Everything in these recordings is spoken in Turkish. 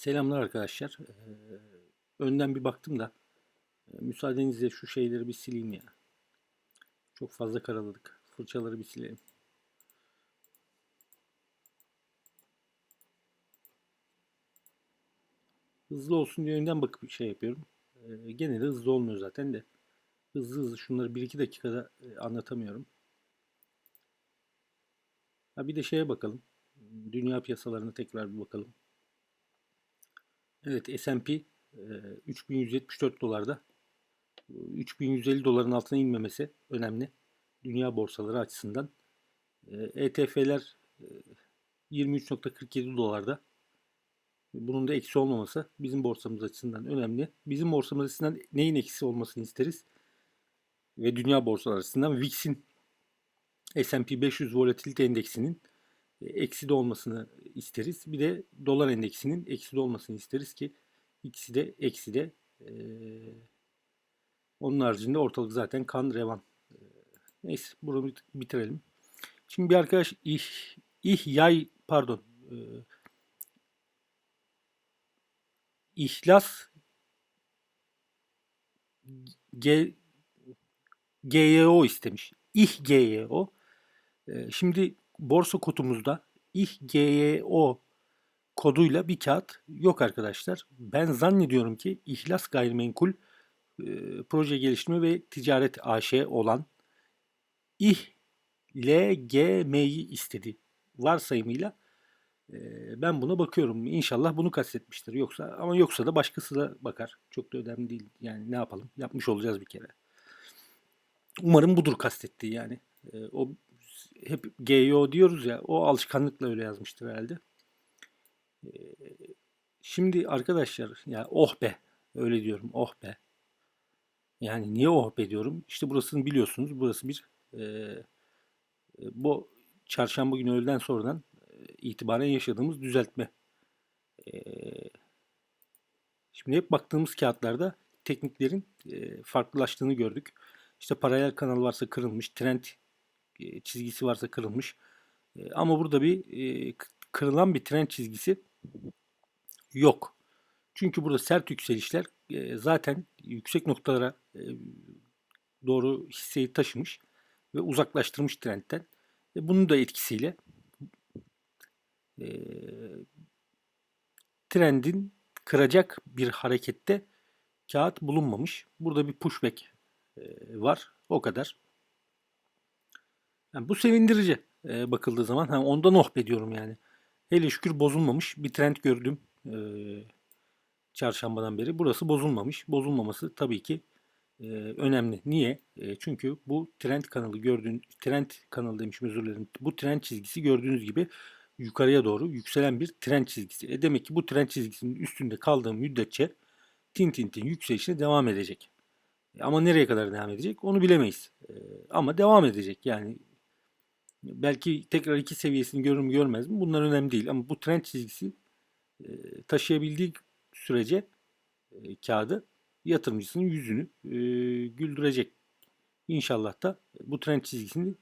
Selamlar arkadaşlar. Ee, önden bir baktım da e, müsaadenizle şu şeyleri bir sileyim ya. Çok fazla karaladık. Fırçaları bir silelim. Hızlı olsun diye önden bakıp şey yapıyorum. Ee, genelde hızlı olmuyor zaten de. Hızlı hızlı şunları 1-2 dakikada e, anlatamıyorum. Ha bir de şeye bakalım. Dünya piyasalarına tekrar bir bakalım. Evet S&P e, 3174 dolarda. 3150 doların altına inmemesi önemli. Dünya borsaları açısından. E, ETF'ler e, 23.47 dolarda. Bunun da eksi olmaması bizim borsamız açısından önemli. Bizim borsamız açısından neyin eksi olmasını isteriz? Ve dünya borsaları açısından VIX'in S&P 500 Volatility Endeksinin e, eksi de olmasını isteriz. Bir de dolar endeksinin eksi de olmasını isteriz ki ikisi de eksi de e, onun haricinde ortalık zaten kan revan. Neyse bunu bitirelim. Şimdi bir arkadaş ih, ihyay pardon e, ihlas G, GYO istemiş. İhGYO. E, şimdi borsa kodumuzda İHGYO koduyla bir kağıt yok arkadaşlar. Ben zannediyorum ki İhlas Gayrimenkul e, Proje Geliştirme ve Ticaret AŞ olan İHLGM'yi istedi varsayımıyla. E, ben buna bakıyorum. İnşallah bunu kastetmiştir. Yoksa ama yoksa da başkası da bakar. Çok da önemli değil. Yani ne yapalım? Yapmış olacağız bir kere. Umarım budur kastettiği yani. E, o hep GYO diyoruz ya o alışkanlıkla öyle yazmıştır herhalde. Ee, şimdi arkadaşlar ya oh be öyle diyorum oh be. Yani niye oh be diyorum? İşte burasını biliyorsunuz. Burası bir e, e bu çarşamba günü öğleden sonradan e, itibaren yaşadığımız düzeltme. E, şimdi hep baktığımız kağıtlarda tekniklerin e, farklılaştığını gördük. İşte paralel kanal varsa kırılmış, trend çizgisi varsa kırılmış. E, ama burada bir e, kırılan bir trend çizgisi yok. Çünkü burada sert yükselişler zaten yüksek noktalara doğru hisseyi taşımış ve uzaklaştırmış trendten. Bunun da etkisiyle trendin kıracak bir harekette kağıt bulunmamış. Burada bir pushback var. O kadar. Yani bu sevindirici e, bakıldığı zaman. Ha, ondan oh be diyorum yani. Hele şükür bozulmamış. Bir trend gördüm e, çarşambadan beri. Burası bozulmamış. Bozulmaması tabii ki e, önemli. Niye? E, çünkü bu trend kanalı gördüğün trend kanalı demişim özür dilerim. Bu trend çizgisi gördüğünüz gibi yukarıya doğru yükselen bir trend çizgisi. E demek ki bu trend çizgisinin üstünde kaldığım müddetçe tin tin tin yükselişine devam edecek. E, ama nereye kadar devam edecek onu bilemeyiz. E, ama devam edecek. Yani Belki tekrar iki seviyesini görür mü görmez mi? Bunlar önemli değil. Ama bu trend çizgisi e, taşıyabildiği sürece e, kağıdı yatırımcısının yüzünü e, güldürecek. İnşallah da bu trend çizgisini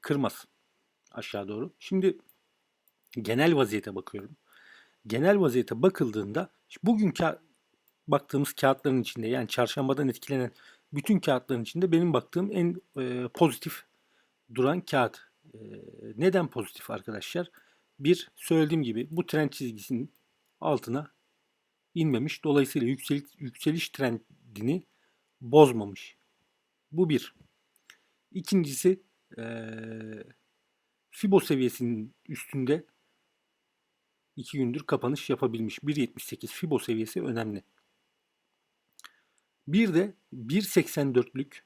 kırmaz aşağı doğru. Şimdi genel vaziyete bakıyorum. Genel vaziyete bakıldığında bugün ka- baktığımız kağıtların içinde yani çarşambadan etkilenen bütün kağıtların içinde benim baktığım en e, pozitif duran kağıt. E, neden pozitif arkadaşlar? Bir, söylediğim gibi bu trend çizgisinin altına inmemiş. Dolayısıyla yükseliş, yükseliş trendini bozmamış. Bu bir. İkincisi e, Fibo seviyesinin üstünde 2 gündür kapanış yapabilmiş. 1.78 Fibo seviyesi önemli. Bir de 1.84'lük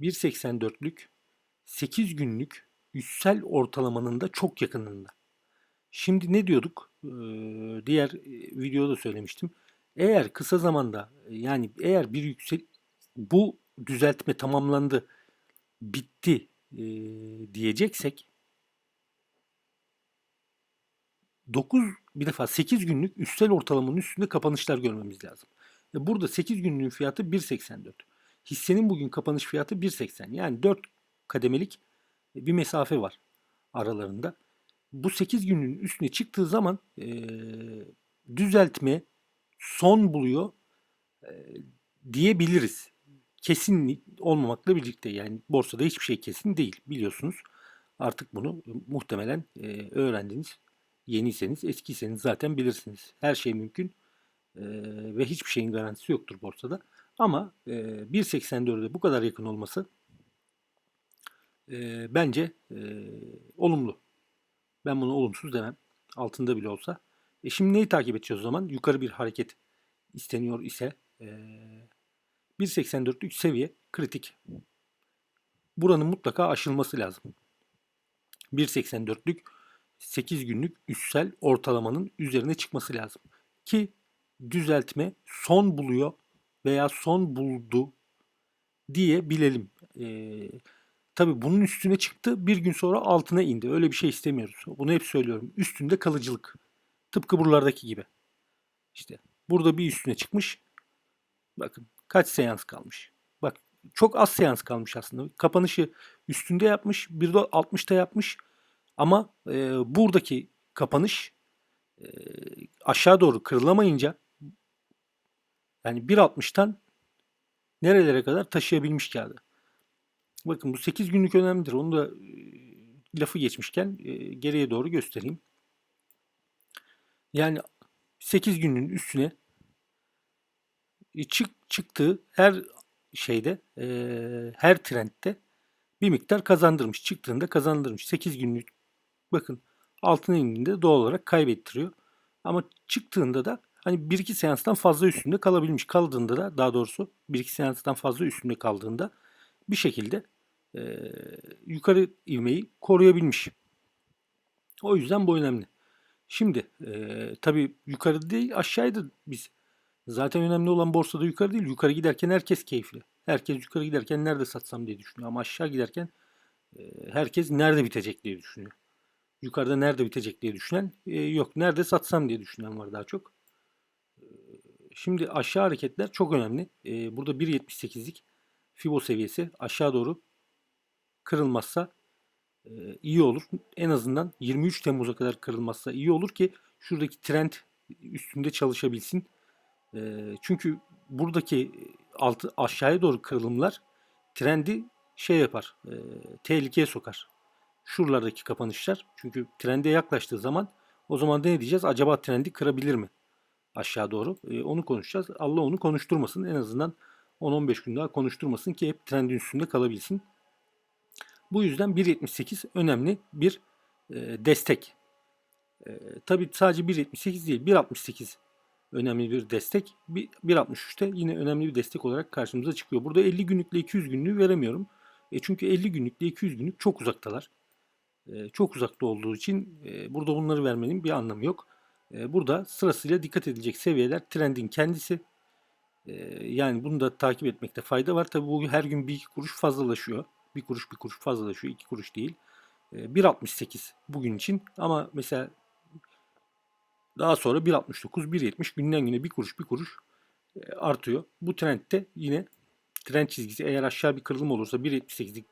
1.84'lük 8 günlük üssel ortalamanın da çok yakınında. Şimdi ne diyorduk? Ee, diğer videoda söylemiştim. Eğer kısa zamanda yani eğer bir yüksel bu düzeltme tamamlandı, bitti e, diyeceksek 9 bir defa 8 günlük üstel ortalamanın üstünde kapanışlar görmemiz lazım. Burada 8 günlüğün fiyatı 1.84. Hissenin bugün kapanış fiyatı 1.80. Yani 4 kademelik bir mesafe var aralarında. bu 8 günün üstüne çıktığı zaman e, düzeltme son buluyor e, diyebiliriz. Kesin olmamakla birlikte yani borsada hiçbir şey kesin değil biliyorsunuz. Artık bunu muhtemelen e, öğrendiniz. Yeniyseniz, eskiyseniz zaten bilirsiniz. Her şey mümkün e, ve hiçbir şeyin garantisi yoktur borsada. Ama e, 1.84'e bu kadar yakın olması e, bence e, olumlu. Ben bunu olumsuz demem. Altında bile olsa. E şimdi neyi takip edeceğiz o zaman? Yukarı bir hareket isteniyor ise e, 1.84'lük seviye kritik. Buranın mutlaka aşılması lazım. 1.84'lük 8 günlük üstsel ortalamanın üzerine çıkması lazım. Ki düzeltme son buluyor veya son buldu diye bilelim. Ee, tabii bunun üstüne çıktı bir gün sonra altına indi. Öyle bir şey istemiyoruz. Bunu hep söylüyorum. Üstünde kalıcılık. Tıpkı buralardaki gibi. İşte burada bir üstüne çıkmış. Bakın kaç seans kalmış. Bak çok az seans kalmış aslında. Kapanışı üstünde yapmış. Bir de 60'ta yapmış. Ama e, buradaki kapanış e, aşağı doğru kırılamayınca yani 1.60'tan nerelere kadar taşıyabilmiş kağıdı. Bakın bu 8 günlük önemlidir. Onu da e, lafı geçmişken e, geriye doğru göstereyim. Yani 8 günün üstüne e, çık çıktığı her şeyde her trendte bir miktar kazandırmış. Çıktığında kazandırmış. 8 günlük bakın altına indiğinde doğal olarak kaybettiriyor. Ama çıktığında da hani 1-2 seanstan fazla üstünde kalabilmiş. Kaldığında da daha doğrusu 1-2 seanstan fazla üstünde kaldığında bir şekilde e, yukarı ivmeyi koruyabilmiş. O yüzden bu önemli. Şimdi e, tabii yukarı değil aşağıydı biz. Zaten önemli olan borsada yukarı değil. Yukarı giderken herkes keyifli. Herkes yukarı giderken nerede satsam diye düşünüyor. Ama aşağı giderken e, herkes nerede bitecek diye düşünüyor. Yukarıda nerede bitecek diye düşünen e, yok. Nerede satsam diye düşünen var daha çok. Şimdi aşağı hareketler çok önemli. E, burada 1.78'lik Fibo seviyesi aşağı doğru kırılmazsa e, iyi olur. En azından 23 Temmuz'a kadar kırılmazsa iyi olur ki şuradaki trend üstünde çalışabilsin. E, çünkü buradaki altı aşağıya doğru kırılımlar trendi şey yapar, e, tehlikeye sokar. Şuralardaki kapanışlar. Çünkü trende yaklaştığı zaman o zaman da ne diyeceğiz? Acaba trendi kırabilir mi? Aşağı doğru. E, onu konuşacağız. Allah onu konuşturmasın. En azından 10-15 gün daha konuşturmasın ki hep trendin üstünde kalabilsin. Bu yüzden 1.78 önemli bir e, destek. E, tabii sadece 1.78 değil 1.68 önemli bir destek. 1.63'te yine önemli bir destek olarak karşımıza çıkıyor. Burada 50 günlükle 200 günlüğü veremiyorum. E çünkü 50 günlükle 200 günlük çok uzaktalar. E, çok uzakta olduğu için e, burada bunları vermenin bir anlamı yok. E, burada sırasıyla dikkat edilecek seviyeler trendin kendisi. E, yani bunu da takip etmekte fayda var. Tabi bu her gün bir iki kuruş fazlalaşıyor. Bir kuruş bir kuruş fazlalaşıyor. iki kuruş değil. E, 1.68 bugün için ama mesela daha sonra 1.69, 1.70 günden güne bir kuruş bir kuruş e, artıyor. Bu trendte yine trend çizgisi eğer aşağı bir kırılım olursa 1.78'lik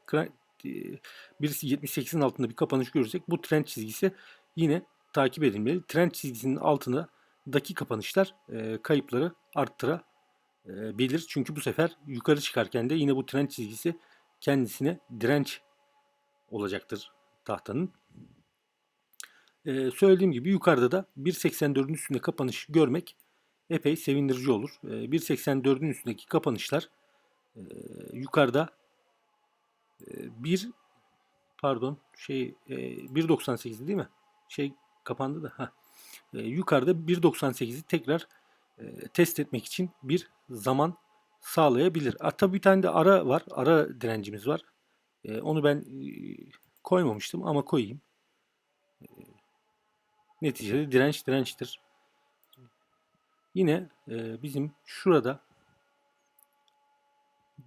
1.78'in altında bir kapanış görürsek bu trend çizgisi yine takip edilmeli. Trend çizgisinin altında daki kapanışlar e, kayıpları arttırabilir. Çünkü bu sefer yukarı çıkarken de yine bu trend çizgisi kendisine direnç olacaktır tahtanın. Ee, söylediğim gibi yukarıda da 1.84'ün üstünde kapanış görmek epey sevindirici olur. Ee, 1.84'ün üstündeki kapanışlar e, yukarıda e, 1 pardon şey e, 1.98 değil mi? Şey kapandı da. Heh. E, yukarıda 1.98'i tekrar e, test etmek için bir zaman sağlayabilir. A, tabii bir tane de ara var. Ara direncimiz var. E, onu ben e, koymamıştım ama koyayım. E, neticede direnç dirençtir. Yine e, bizim şurada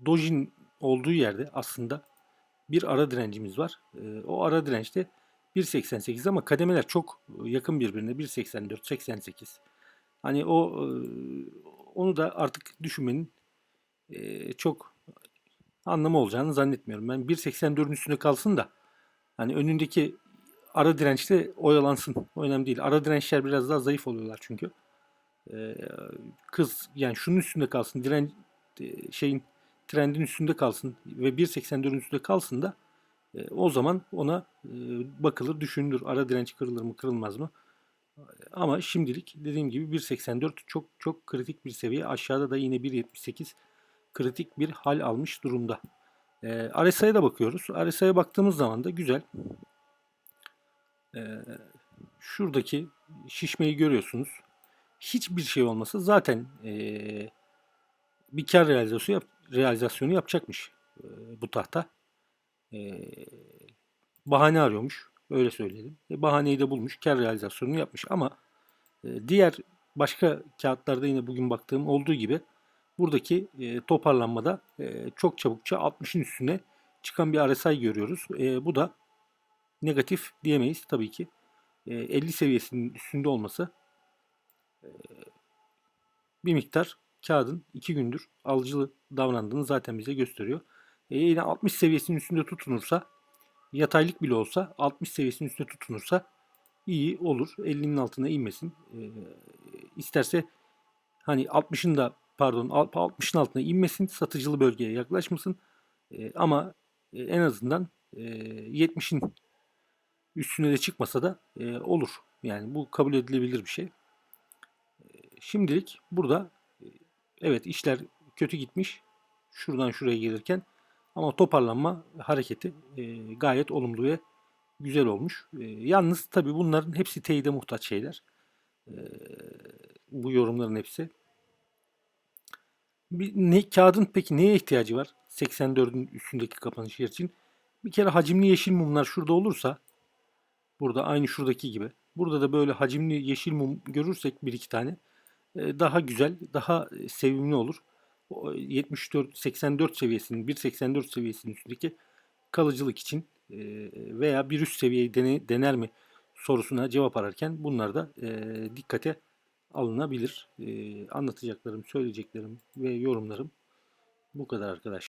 dojin olduğu yerde aslında bir ara direncimiz var. E, o ara dirençte 1.88 ama kademeler çok yakın birbirine 1.84 88. Hani o onu da artık düşünmenin çok anlamı olacağını zannetmiyorum. Ben 1.84'ün üstünde kalsın da hani önündeki ara dirençte oyalansın. O önemli değil. Ara dirençler biraz daha zayıf oluyorlar çünkü. Kız yani şunun üstünde kalsın. Diren şeyin trendin üstünde kalsın ve 1.84'ün üstünde kalsın da e, o zaman ona e, bakılır, düşünülür. Ara direnç kırılır mı, kırılmaz mı? Ama şimdilik dediğim gibi 1.84 çok çok kritik bir seviye. Aşağıda da yine 1.78 kritik bir hal almış durumda. E, RSI'ye de bakıyoruz. RSI'ye baktığımız zaman da güzel. E, şuradaki şişmeyi görüyorsunuz. Hiçbir şey olmasa zaten e, bir kar realizasyonu, yap, realizasyonu yapacakmış e, bu tahta. E, bahane arıyormuş. Öyle söyleyelim. E, bahaneyi de bulmuş. Kar realizasyonunu yapmış. Ama e, diğer başka kağıtlarda yine bugün baktığım olduğu gibi buradaki e, toparlanmada e, çok çabukça 60'ın üstüne çıkan bir RSI görüyoruz. Bu da negatif diyemeyiz tabii ki. E, 50 seviyesinin üstünde olması bir miktar kağıdın 2 gündür alıcılı davrandığını zaten bize gösteriyor. E, yine 60 seviyesinin üstünde tutunursa yataylık bile olsa 60 seviyesinin üstünde tutunursa iyi olur. 50'nin altına inmesin. E, hani 60'ın da pardon 60'ın altına inmesin. Satıcılı bölgeye yaklaşmasın. E, ama e, en azından e, 70'in üstüne de çıkmasa da olur. Yani bu kabul edilebilir bir şey. Şimdilik burada evet işler kötü gitmiş. Şuradan şuraya gelirken ama toparlanma hareketi e, gayet olumlu ve güzel olmuş. E, yalnız tabii bunların hepsi teyide muhtaç şeyler. E, bu yorumların hepsi. Bir, ne, kağıdın peki neye ihtiyacı var? 84'ün üstündeki kapanış yer için. Bir kere hacimli yeşil mumlar şurada olursa burada aynı şuradaki gibi. Burada da böyle hacimli yeşil mum görürsek bir iki tane e, daha güzel, daha sevimli olur. 74 84 seviyesinin 1.84 seviyesinin üstündeki kalıcılık için e, veya bir üst seviyeyi dene, dener mi sorusuna cevap ararken bunlar da e, dikkate alınabilir. E, anlatacaklarım, söyleyeceklerim ve yorumlarım bu kadar arkadaşlar.